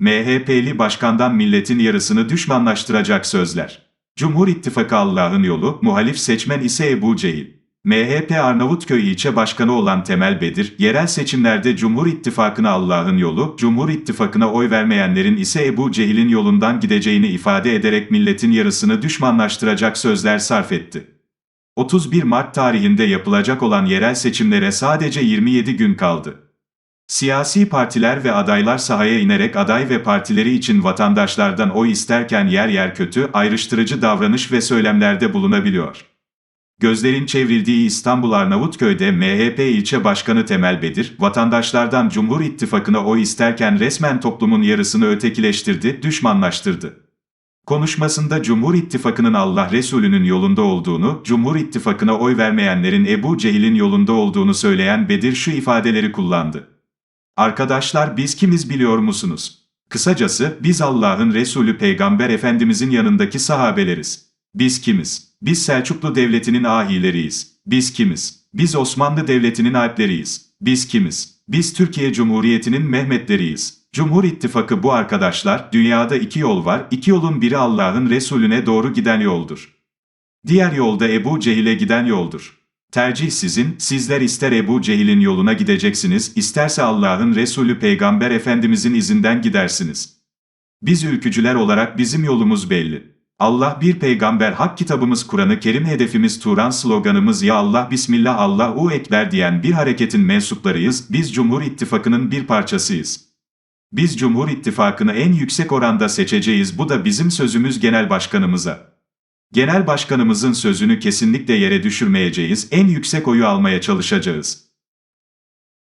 MHP'li başkandan milletin yarısını düşmanlaştıracak sözler. Cumhur İttifakı Allah'ın yolu, muhalif seçmen ise Ebu Cehil. MHP Arnavutköy ilçe başkanı olan Temel Bedir, yerel seçimlerde Cumhur İttifakı'na Allah'ın yolu, Cumhur İttifakı'na oy vermeyenlerin ise Ebu Cehil'in yolundan gideceğini ifade ederek milletin yarısını düşmanlaştıracak sözler sarf etti. 31 Mart tarihinde yapılacak olan yerel seçimlere sadece 27 gün kaldı. Siyasi partiler ve adaylar sahaya inerek aday ve partileri için vatandaşlardan oy isterken yer yer kötü, ayrıştırıcı davranış ve söylemlerde bulunabiliyor. Gözlerin çevrildiği İstanbul Arnavutköy'de MHP ilçe başkanı Temel Bedir, vatandaşlardan Cumhur İttifakı'na oy isterken resmen toplumun yarısını ötekileştirdi, düşmanlaştırdı. Konuşmasında Cumhur İttifakı'nın Allah Resulü'nün yolunda olduğunu, Cumhur İttifakı'na oy vermeyenlerin Ebu Cehil'in yolunda olduğunu söyleyen Bedir şu ifadeleri kullandı. Arkadaşlar biz kimiz biliyor musunuz? Kısacası biz Allah'ın Resulü Peygamber Efendimizin yanındaki sahabeleriz. Biz kimiz? Biz Selçuklu Devleti'nin ahileriyiz. Biz kimiz? Biz Osmanlı Devleti'nin alpleriyiz. Biz kimiz? Biz Türkiye Cumhuriyeti'nin Mehmetleriyiz. Cumhur İttifakı bu arkadaşlar, dünyada iki yol var, iki yolun biri Allah'ın Resulüne doğru giden yoldur. Diğer yolda Ebu Cehil'e giden yoldur. Tercih sizin, sizler ister Ebu Cehil'in yoluna gideceksiniz, isterse Allah'ın Resulü Peygamber Efendimizin izinden gidersiniz. Biz ülkücüler olarak bizim yolumuz belli. Allah bir peygamber hak kitabımız Kur'an-ı Kerim hedefimiz Turan sloganımız Ya Allah Bismillah Allahu Ekber diyen bir hareketin mensuplarıyız, biz Cumhur İttifakı'nın bir parçasıyız. Biz Cumhur İttifakı'nı en yüksek oranda seçeceğiz bu da bizim sözümüz genel başkanımıza. Genel başkanımızın sözünü kesinlikle yere düşürmeyeceğiz, en yüksek oyu almaya çalışacağız.